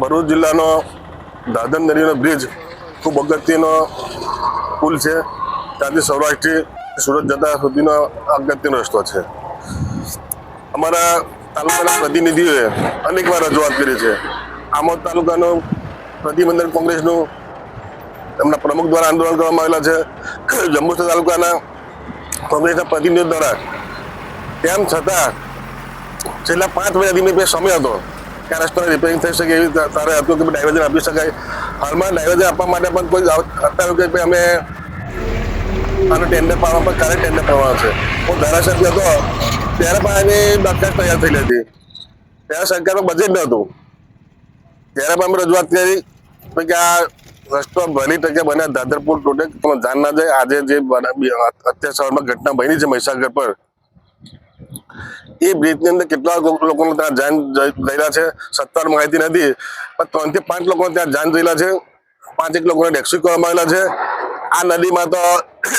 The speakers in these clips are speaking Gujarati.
ભરૂચ જિલ્લાનો દાદર નદીનો બ્રિજ ખૂબ અગત્યનો પુલ છે. ત્યાંથી સૌરાષ્ટ્રથી સુરત જતા સુધીનો અગત્યનો રસ્તો છે. અમારા તાલુકાના પ્રતિનિધિઓએ અનેકવાર રજૂઆત કરી છે. આમોદ તાલુકાનું પ્રતિબંધક કોંગ્રેસનું એમના પ્રમુખ દ્વારા આંદોલન કરવામાં આવેલા છે. જંબુસર તાલુકાના કોંગ્રેસના પ્રતિનિધિઓ દ્વારા. તેમ છતાં છેલ્લા પાંચ મહિનાથી મેં સમય હતો. કે રિપેરિંગ થઈ શકે એવી તારે હતું કે ડાયવર્ઝન આપી શકાય. હાલમાં ડાયવર્ઝન આપવા માટે પણ કોઈ અત્યારે કે ભાઈ અમે આનું ટેન્ડર પાડવા પર ક્યારે ટેન્ડર પાડવાનું છે. હું ધારાસભ્ય હતો, ત્યારે પણ એની દરખાસ્ત તૈયાર થઈ હતી. ત્યારે સરકારનું બજેટ નહોતું. ત્યારે પણ અમે રજૂઆત કરી કે આ રસ્તો બની ટકે બને, દાદરપુર ટોટે તમે ધ્યાન ના જાય. આજે જે અત્યારે સવારમાં ઘટના બની છે મહીસાગર પર. એ બ્રિજની અંદર કેટલા લોકો- લોકોને ત્યાં જાન ગયેલા છે? સત્તર માહિતી નથી. પણ ત્રણથી પાંચ લોકો ત્યાં જાન ગયેલા છે. પાંચ એક લોકોને રેસ્ક્યુ કરવામાં આવેલા છે. આ નદીમાં તો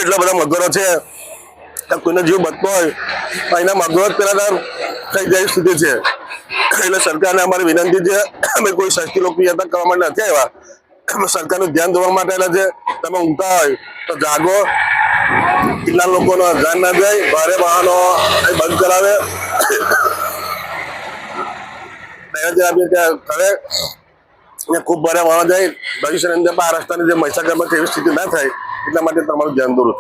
એટલા બધા મગરો છે. કોઈનો જીવ બચતો હોય એના મગરો જ પેલા થઈ જાય સ્થિતિ છે. એટલે સરકારને અમારી વિનંતી છે, અમે કોઈ સસ્તી લોકપ્રિયતા કરવા માટે નથી આવ્યા. સરકારનું ધ્યાન દોરવા માટે આવેલા છે. તમે ઊંઘતા હોય તો જાગો. કેટલા લોકોનો ધ્યાન ના જાય, ભારે વાહનો બંધ કરાવે. કરે. ને ખૂબ ભારે વાહનો જાય. ભવિષ્યની અંદર આ રસ્તાની જે મહીસાગરમાં એવી સ્થિતિ ના થાય, એટલા માટે તમારું ધ્યાન દોરું